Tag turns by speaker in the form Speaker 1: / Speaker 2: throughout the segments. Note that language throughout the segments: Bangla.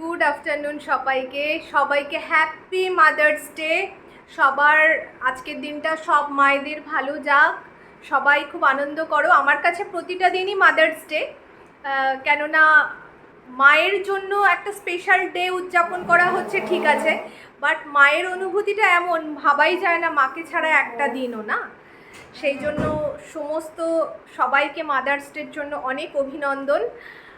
Speaker 1: গুড আফটারনুন সবাইকে। সবাইকে হ্যাপি মাদার্স ডে। সবার আজকের দিনটা সব মায়েদের ভালো যাক। সবাই খুব আনন্দ করো। আমার কাছে প্রতিটা দিনই মাদার্স ডে। কেননা মায়ের জন্য একটা স্পেশাল ডে উদযাপন করা হচ্ছে, ঠিক আছে। বাট মায়ের অনুভূতিটা এমন, ভাবাই যায় না মাকে ছাড়া একটা দিনও না। সেই জন্য সমস্ত সবাইকে মাদার্স ডের জন্য অনেক অভিনন্দন।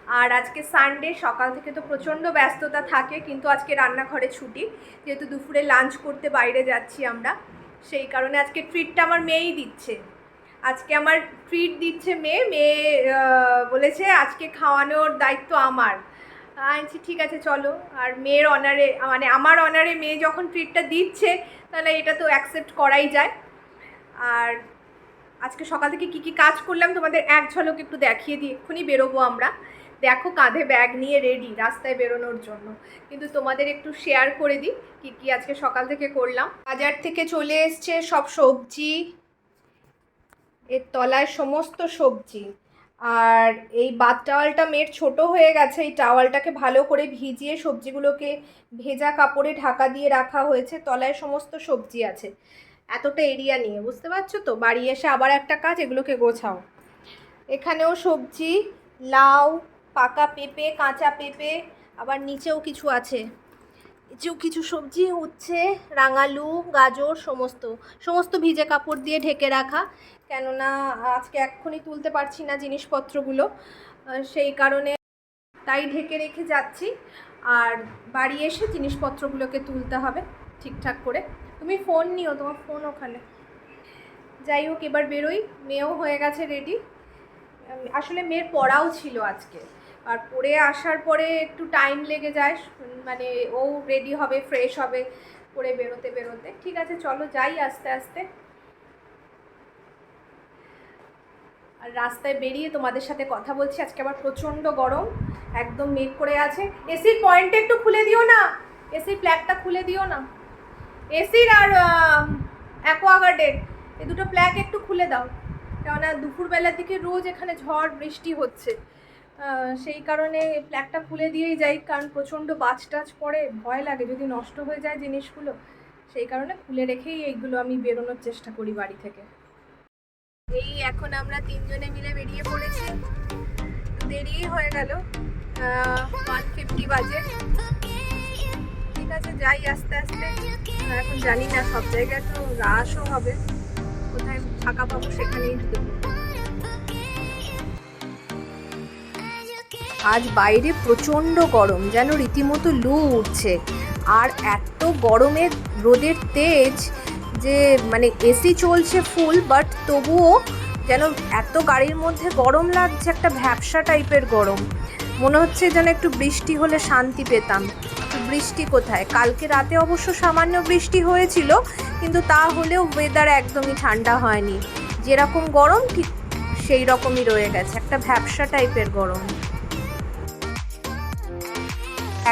Speaker 1: আর আজকে সানডে সকাল থেকে তো প্রচণ্ড ব্যস্ততা থাকে কিন্তু আজকে রান্নাঘরে ছুটি। যেহেতু দুপুরে লাঞ্চ করতে বাইরে যাচ্ছি আমরা সেই কারণে আজকে ট্রিটটা আমার মেয়েই দিচ্ছে। আজকে আমার ট্রিট দিচ্ছে মেয়ে মেয়ে বলেছে আজকে খাওয়ানোর দায়িত্ব আমার। আমি বলছি, ঠিক আছে চলো। আর মেয়ের অনারে মানে আমার অনারে মেয়ে যখন ট্রিটটা দিচ্ছে তাহলে এটা তো অ্যাকসেপ্ট করাই যায়। আর আজকে সকাল থেকে কি কি কাজ করলাম তোমাদের এক ঝলক একটু দেখিয়ে দিই এক্ষুনি বেরোবো আমরা। দেখো কাঁধে ব্যাগ নিয়ে রেডি রাস্তায় বেরোনোর জন্য। কিন্তু তোমাদের একটু শেয়ার করে দিই কি কি আজকে সকাল থেকে করলাম। বাজার থেকে চলে এসছে সব সবজি। এর তলায় সমস্ত সবজি। আর এই বাদ টাওয়ালটা মেয়ের ছোট হয়ে গেছে। এই টাওয়ালটাকে ভালো করে ভিজিয়ে সবজিগুলোকে ভেজা কাপড়ে ঢাকা দিয়ে রাখা হয়েছে। তলায় সমস্ত সবজি আছে। এতটা এরিয়া নিয়ে, বুঝতে পারছ তো? বাড়ি এসে আবার একটা কাজ, এগুলোকে গোছাও। এখানেও সবজি, লাউ, পাকা পেঁপে, কাঁচা পেঁপে, আবার নিচেও কিছু আছে। নিচেও কিছু সবজি হচ্ছে রাঙালু, গাজর, সমস্ত। সমস্ত ভিজে কাপড় দিয়ে ঢেকে রাখা। কেননা, আজকে এক্ষুনি তুলতে পারছি না জিনিসপত্রগুলো। সেই কারণে তাই ঢেকে রেখে যাচ্ছি। আর বাড়ি এসে জিনিসপত্রগুলোকে তুলতে হবে ঠিকঠাক করে। তুমি ফোন নিও, তোমার ফোন ওখানে। যাই হোক, এবার বেরোই। মেয়েও হয়ে গেছে রেডি আসলে মেয়ের পড়াও ছিল আজকে। আর পড়ে আসার পরে একটু টাইম লেগে যায়। মানে ও রেডি হবে ফ্রেশ হবে পরে বেরোতে বেরোতে। ঠিক আছে, চলো যাই আস্তে আস্তে। আর রাস্তায় বেরিয়ে তোমাদের সাথে কথা বলছি। আজকে আবার প্রচণ্ড গরম, একদম মেঘ করে আছে। এসির পয়েন্টটা একটু খুলে দিও না। এসির প্ল্যাগটা খুলে দিও না। এসির আর অ্যাকোয়াগার্ডের, এই দুটো প্ল্যাগ একটু খুলে দাও। কেননা দুপুরবেলার দিকে রোজ এখানে ঝড়, বৃষ্টি হচ্ছে। সেই কারণে প্ল্যাগটা খুলে দিয়েই যাই, কারণ প্রচণ্ড বাজ টাচ পড়ে, ভয় লাগে যদি নষ্ট হয়ে যায় জিনিসগুলো। সেই কারণে খুলে রেখেই এইগুলো আমি বেরোনোর চেষ্টা করি বাড়ি থেকে। এই এখন আমরা তিনজনে মিলে বেরিয়ে পড়েছি। দেরি হয়ে গেল। ওয়ান ফিফটি বাজে। আছে যাই আস্তে আস্তে। এখন জানি না, সব জায়গায় তো রাশও হবে। কোথায় ফাঁকা পাবো সেখানেই ঢুকবো আজ বাইরে প্রচণ্ড গরম, যেন রীতিমতো লু উঠছে। আর এত গরমের রোদের তেজ যে মানে এসি চলছে ফুল, বাট তবুও যেন এত গাড়ির মধ্যে গরম লাগছে, একটা ভ্যাবসা টাইপের গরম। মনে হচ্ছে যেন একটু বৃষ্টি হলে শান্তি পেতাম। বৃষ্টি কোথায়? কালকে রাতে অবশ্য সামান্য বৃষ্টি হয়েছিল, কিন্তু তা হলেও ওয়েদার একদমই ঠান্ডা হয়নি। যেরকম গরম, ঠিক সেই রকমই রয়ে গেছে। একটা ভ্যাবসা টাইপের গরম।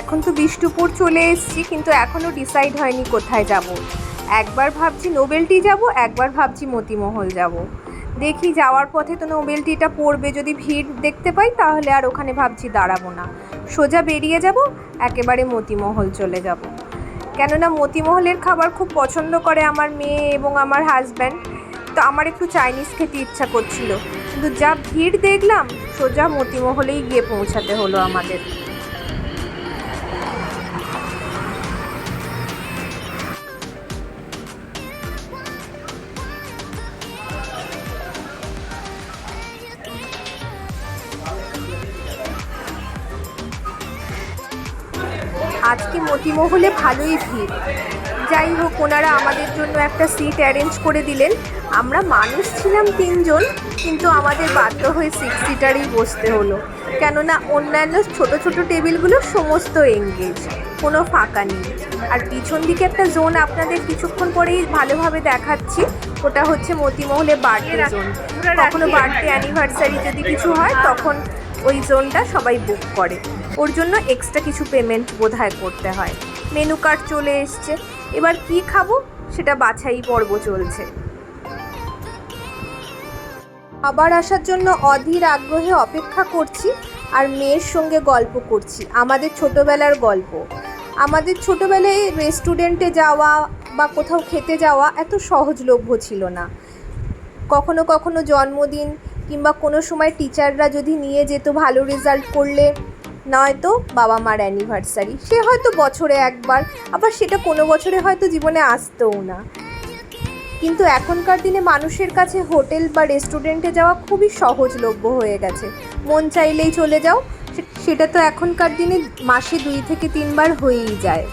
Speaker 1: এখন তো বিষ্ণুপুর চলে এসেছি, কিন্তু এখনও ডিসাইড হয়নি কোথায় যাব। একবার ভাবছি নোবেলটি যাব, একবার ভাবছি মতিমহল যাব। দেখি যাওয়ার পথে তো নোবেলটিটা পড়বে। যদি ভিড় দেখতে পাই তাহলে আর ওখানে ভাবছি দাঁড়াবো না। সোজা বেরিয়ে যাব, একেবারে মতিমহল চলে যাব। কেননা মতিমহলের খাবার খুব পছন্দ করে আমার মেয়ে এবং আমার হাজব্যান্ড তো আমার একটু চাইনিজ খেতে ইচ্ছা করছিল। কিন্তু যা ভিড় দেখলাম, সোজা মতিমহলেই গিয়ে পৌঁছাতে হলো আমাদের। আজকে মতিমহলে ভালোই ভিড়। যাই হোক ওনারা আমাদের জন্য একটা সিট অ্যারেঞ্জ করে দিলেন। আমরা মানুষ ছিলাম তিনজন কিন্তু আমাদের বাধ্য হয়ে সিক্স সিটারই বসতে হলো। কেননা অন্যান্য ছোট ছোট টেবিলগুলো সমস্ত এঙ্গেজ কোনো ফাঁকা নেই। আর পিছন দিকে একটা জোন আপনাদের কিছুক্ষণ পরেই ভালোভাবে দেখাচ্ছি। ওটা হচ্ছে মতিমহলে বার্থডে জোন কখনো বার্থডে অ্যানিভার্সারি যদি কিছু হয় তখন ওই জোনটা সবাই বুক করে। ওর জন্য এক্সট্রা কিছু পেমেন্ট বোধহয় করতে হয়। মেনু কার্ড চলে এসছে। এবার কি খাব? সেটা বাছাই পর্ব চলছে। আবার আসার জন্য অধীর আগ্রহে অপেক্ষা করছি আর মেয়ের সঙ্গে গল্প করছি। আমাদের ছোটোবেলার গল্প। আমাদের ছোটোবেলায় রেস্টুরেন্টে যাওয়া বা কোথাও খেতে যাওয়া এত সহজলভ্য ছিল না। কখনো কখনো জন্মদিন কিংবা কোনো সময় টিচাররা যদি নিয়ে যেত ভালো রেজাল্ট করলে, নয়তো বাবা মার অ্যানিভার্সারি সে হয়তো বছরে একবার, আবার সেটা কোনো বছরে হয়তো জীবনে আসতেও না। কিন্তু এখনকার দিনে মানুষের কাছে হোটেল বা রেস্টুরেন্টে যাওয়া খুবই সহজলভ্য হয়ে গেছে। মন চাইলেই চলে যাও সেটা তো এখনকার দিনে মাসে দুই থেকে তিনবার হয়েই যায়।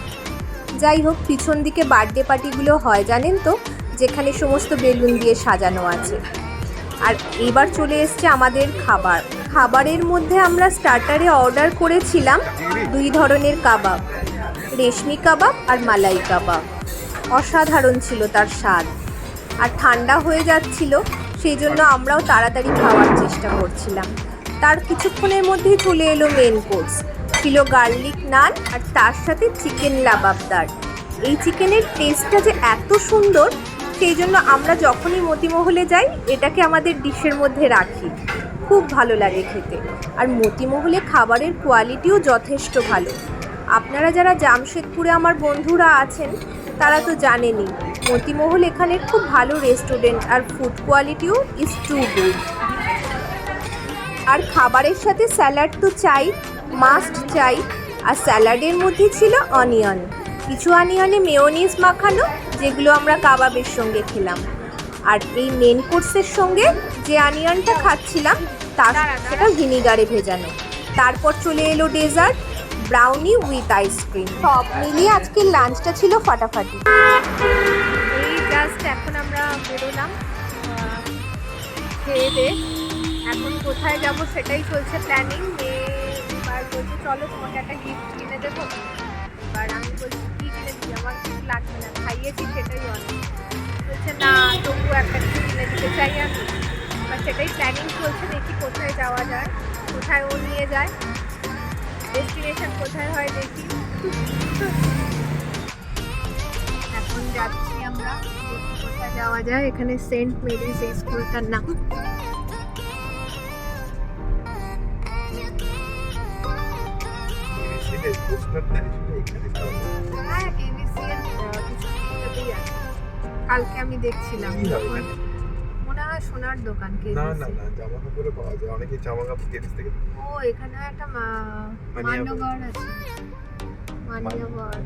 Speaker 1: যাই হোক, পিছন দিকে বার্থডে পার্টিগুলো হয়, জানেন তো? যেখানে সমস্ত বেলুন দিয়ে সাজানো আছে। আর এবার চলে এসছে আমাদের খাবার। খাবারের মধ্যে আমরা স্টার্টারে অর্ডার করেছিলাম দুই ধরনের কাবাব, রেশমি কাবাব আর মালাই কাবাব। অসাধারণ ছিল তার স্বাদ। আর ঠান্ডা হয়ে যাচ্ছিল, সেই জন্য আমরাও তাড়াতাড়ি খাওয়ার চেষ্টা করছিলাম। তার কিছুক্ষণের মধ্যেই চলে এলো মেন কোর্স ছিল গার্লিক নান আর তার সাথে চিকেন লাবাবদার। এই চিকেনের টেস্টটা যে এত সুন্দর সেই জন্য আমরা যখনই মতিমহলে যাই, এটাকে আমাদের ডিশের মধ্যে রাখি। খুব ভালো লাগে খেতে। আর মতিমহলে খাবারের কোয়ালিটিও যথেষ্ট ভালো। আপনারা যারা জামশেদপুরে আমার বন্ধুরা আছেন, তারা তো জানেনই, মতিমহল এখানের খুব ভালো রেস্টুরেন্ট আর ফুড কোয়ালিটিও ইজ টু গুড আর খাবারের সাথে স্যালাড তো চাই মাস্ট চাই। আর স্যালাডের মধ্যে ছিল অনিয়ন কিছু অনিয়নে মেয়োনিজ মাখানো যেগুলো আমরা কাবাবের সঙ্গে খেলাম। আর এই মেন কোর্সের সঙ্গে যে অনিয়নটা খাচ্ছিলাম তার সেটা ভিনিগারে ভেজানো। তারপর চলে এলো ডেজার্ট ব্রাউনি উইথ আইসক্রিম সব মিলিয়ে আজকের লাঞ্চটা ছিল ফাটাফাটি। এই জাস্ট এখন আমরা বেরোলাম। খেয়ে দে। এখন কোথায় যাব সেটাই চলছে প্ল্যানিং এবার বলছে চলো তোমাকে একটা গিফট কিনে দেবো। এবার আমি বলছি আমার কিছু লাগবে না খাইয়েছি সেটাই অনেক বলছে না তবু একটা কিছু কিনে দিতে চাই আমি এবার সেটাই প্ল্যানিং চলছে দেখি কোথায় যাওয়া যায় কোথায় ও নিয়ে যায় ডেস্টিনেশন কোথায় হয় দেখি এখন যাচ্ছি আমরা দেখি কোথায় যাওয়া যায় এখানে সেন্ট মেরিজ এই স্কুলটার নাম কালকে আমি দেখছিলাম
Speaker 2: কি
Speaker 1: তখন। মনে হয় সোনার দোকান
Speaker 2: না
Speaker 1: কেবিসি
Speaker 2: না না জামা কাপড়ে পাওয়া যায়। অনেকে জামা কাপড় কেবিস থেকে
Speaker 1: ও এখানে একটা মান্যগড় আছে। মানিয়াগড়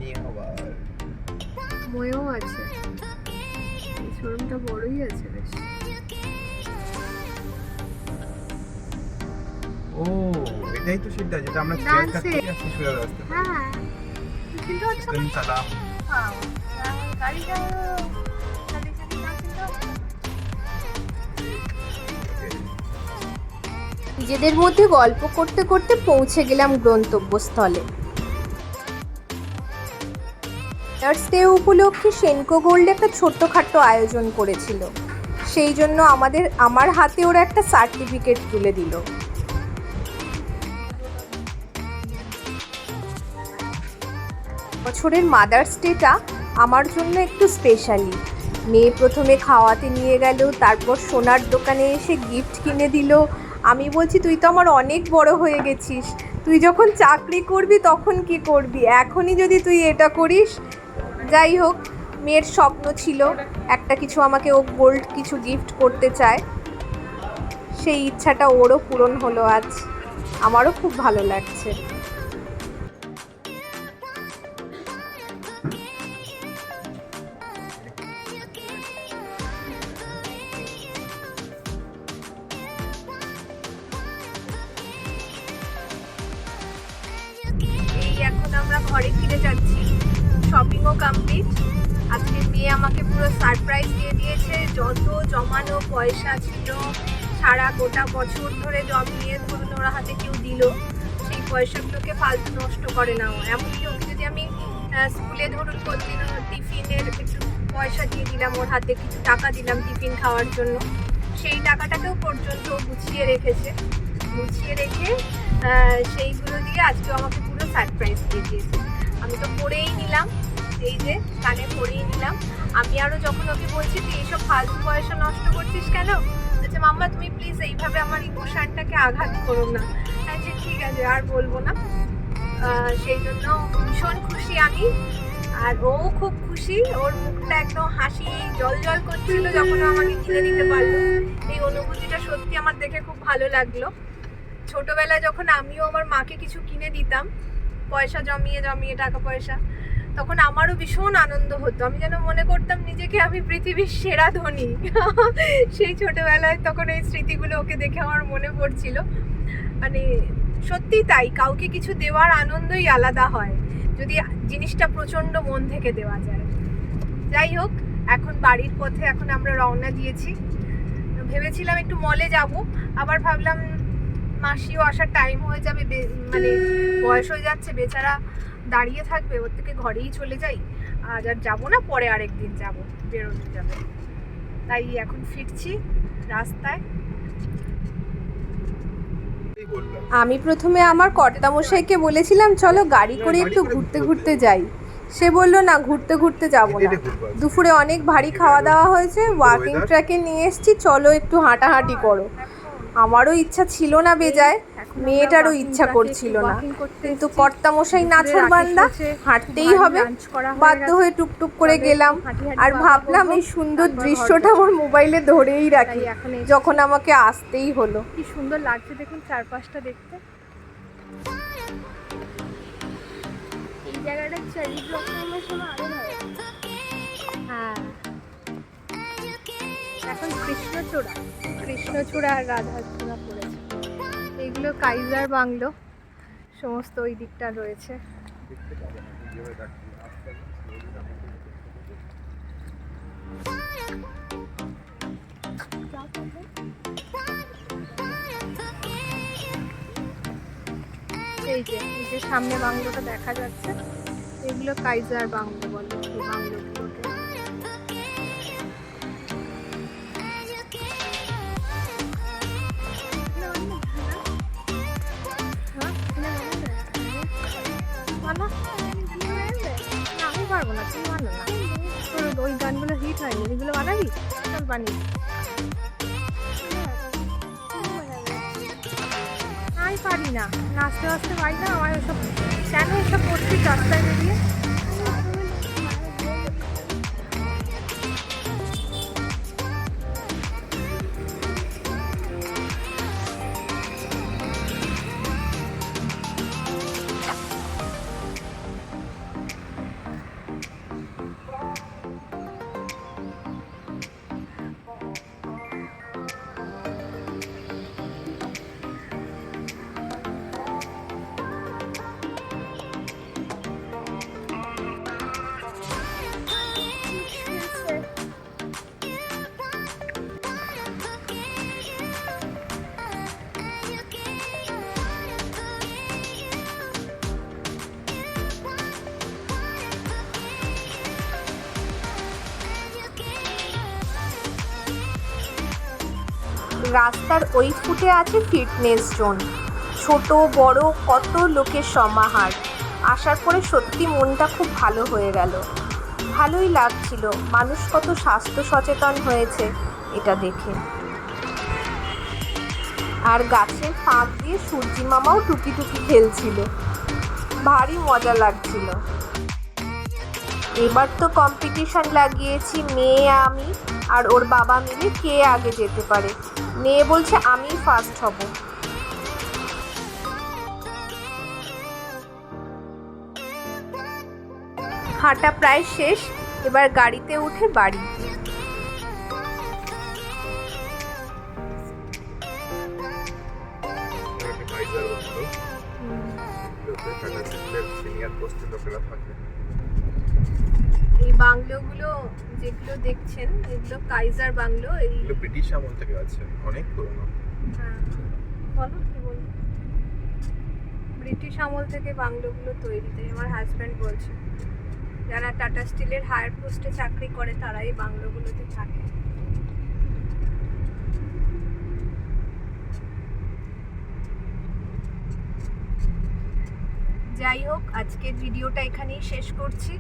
Speaker 1: ময়ও আছে। শোরুমটা বড়ই আছে বেশ।
Speaker 2: ও এটাই তো সেটা যেটা আমরা চেয়ার কাট থেকে আসছি সোজা রাস্তা
Speaker 1: হ্যাঁ। কিন্তু গাড়িটা গাড়ি নিজেদের মধ্যে গল্প করতে করতে পৌঁছে গেলাম গন্তব্যস্থলে। ফাদার্স ডে উপলক্ষে সেনকো গোল্ড একটা ছোট্টখাট্ট আয়োজন করেছিল। সেই জন্য আমাদের, আমার হাতে ওরা একটা সার্টিফিকেট তুলে দিল। বছরের মাদার্স ডেটা আমার জন্য একটু স্পেশালি মেয়ে প্রথমে খাওয়াতে নিয়ে গেল, তারপর সোনার দোকানে এসে গিফট কিনে দিল আমি বলছি, তুই তো আমার অনেক বড় হয়ে গেছিস। তুই যখন চাকরি করবি তখন কি করবি? এখনই যদি তুই এটা করিস, যাই হোক, মেয়ের স্বপ্ন ছিল একটা কিছু আমাকে ও গোল্ড কিছু গিফট করতে চায়। সেই ইচ্ছাটা ওরও পূরণ হলো আজ। আমারও খুব ভালো লাগছে। পয়সাগুলোকে ফালতু নষ্ট করে না। এমনকি ওকে যদি আমি স্কুলে ধরুন প্রতিদিন টিফিনের একটু পয়সা দিয়ে দিলাম, ওর হাতে কিছু টাকা দিলাম টিফিন খাওয়ার জন্য, সেই টাকাটাকেও পর্যন্ত গুছিয়ে রেখেছে। গুছিয়ে রেখে সেইগুলো দিয়ে আজকে আমাকে পুরো সারপ্রাইজ দিয়ে দিয়েছে। আমি তো পরেই নিলাম, এই যে কানে পরেই নিলাম। আমি আরও যখন ওকে বলছি, তুই এইসব ফালতু পয়সা নষ্ট করছিস কেন? মাম্মা, তুমি প্লিজ এইভাবে আমার ইমোশনটাকে আঘাত করো না। হ্যাঁ যে ঠিক আছে, আর বলব না। সেই জন্য ভীষণ খুশি আমি। আর ও খুব খুশি, ওর মুখটা একদম হাসি জল জল করছিল যখন আমাকে কিনে দিতে পারল। এই অনুভূতিটা সত্যি আমার দেখে খুব ভালো লাগল। ছোটবেলায় যখন আমিও আমার মাকে কিছু কিনে দিতাম, পয়সা জমিয়ে জমিয়ে, টাকা পয়সা তখন আমারও ভীষণ আনন্দ হতো। আমি যেন মনে করতাম নিজেকে আমি পৃথিবীর সেরা ধনী। সেই ছোটবেলায় তখন এই স্মৃতিগুলো ওকে দেখে আমার মনে পড়ছিল। মানে সত্যি তাই, কাউকে কিছু দেওয়ার আনন্দই আলাদা হয়, যদি জিনিসটা প্রচণ্ড মন থেকে দেওয়া যায়। যাই হোক, এখন বাড়ির পথে এখন আমরা রওনা দিয়েছি। ভেবেছিলাম একটু মলে যাব, আবার ভাবলাম মাসিও আসার টাইম হয়ে যাবে বে- মানে বয়স হয়ে যাচ্ছে বেচারা দাঁড়িয়ে থাকবে ওর থেকে ঘরেই চলে যাই। আজ আর যাব না পরে আরেক দিন যাব বেরোনো যাবে। তাই এখন ফিরছি রাস্তায়। আমি প্রথমে আমার কর্তামশাইকে বলেছিলাম চলো গাড়ি করে একটু ঘুরতে ঘুরতে যাই। সে বলল না ঘুরতে ঘুরতে যাব না। দুপুরে অনেক ভারী খাওয়া দাওয়া হয়েছে ওয়াকিং ট্র্যাকে নিয়ে এসেছি চলো একটু হাঁটাহাঁটি করো। আমারও ইচ্ছা ছিল না বেজায় মেয়েটারও ইচ্ছা করছিল না। কিন্তু কর্তামশাই নাছর বান্দা হাঁটতেই হবে। বাধ্য হয়ে টুকটুক করে গেলাম। আর ভাবলাম এই সুন্দর দৃশ্যটা আমার মোবাইলে ধরেই রাখি যখন আমাকে আসতেই হলো। কি সুন্দর লাগছে দেখুন চারপাশটা দেখতে। এই জায়গাটা চেরি ব্লসমের সময় আরও ভালো। হ্যাঁ। এখন কৃষ্ণচূড়া কৃষ্ণচূড়া আর রাধাচূড়া পড়েছে এইগুলো কাইজার বাংলো, সমস্ত ওই দিকটা রয়েছে। এই যে এই যে সামনে বাংলোটা দেখা যাচ্ছে, এগুলো কাইজার বাংলো বলে, এই পারব না, তুমি বানো না। তোর ওই গানগুলো হিট হয়নি, এগুলো বানাবি? চল বানিয়ে আমি পারি না নাচতে নাচতে পারি না, আমার এসব কেন এসব করছি, রাস্তায় বেরিয়ে। রাস্তার ওই ফুটে আছে ফিটনেস জোন ছোট, বড়, কত লোকের সমাহার। আসার পরে সত্যি মনটা খুব ভালো হয়ে গেল। ভালোই লাগছিল। মানুষ কত স্বাস্থ্য সচেতন হয়েছে, এটা দেখে। আর গাছের ফাঁক দিয়ে সূর্যি মামাও টুকি টুকি খেলছিল। ভারী মজা লাগছিল। এবার তো কম্পিটিশন লাগিয়েছি, মেয়ে, আমি আর ওর বাবা মিলে কে আগে যেতে পারে। মেয়ে বলছে আমি ফার্স্ট হব। হাঁটা প্রায় শেষ এবার গাড়িতে উঠে বাড়ি।
Speaker 2: post এ লোকেরা থাকে।
Speaker 1: এই বাংলোগুলো যেগুলো দেখছেন এগুলো কাইজার বাংলো এই
Speaker 2: এগুলো ব্রিটিশ আমল থেকে আছে অনেক পুরনো।
Speaker 1: হ্যাঁ বলো কি বলব? ব্রিটিশ আমল থেকে বাংলোগুলো তৈরি তাই আমার হাজব্যান্ড বলছে। যারা টাটা স্টিলের হায়ার পোস্টে চাকরি করে তারা এই বাংলোগুলোতে থাকে। যাই হোক আজকের ভিডিওটা এখানেই শেষ করছি।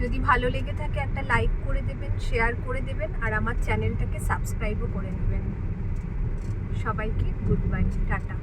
Speaker 1: যদি ভালো লেগে থাকে একটা লাইক করে দেবেন শেয়ার করে দেবেন, আর আমার চ্যানেলটাকে সাবস্ক্রাইবও করে নেবেন। সবাইকে গুড বাই টাটা।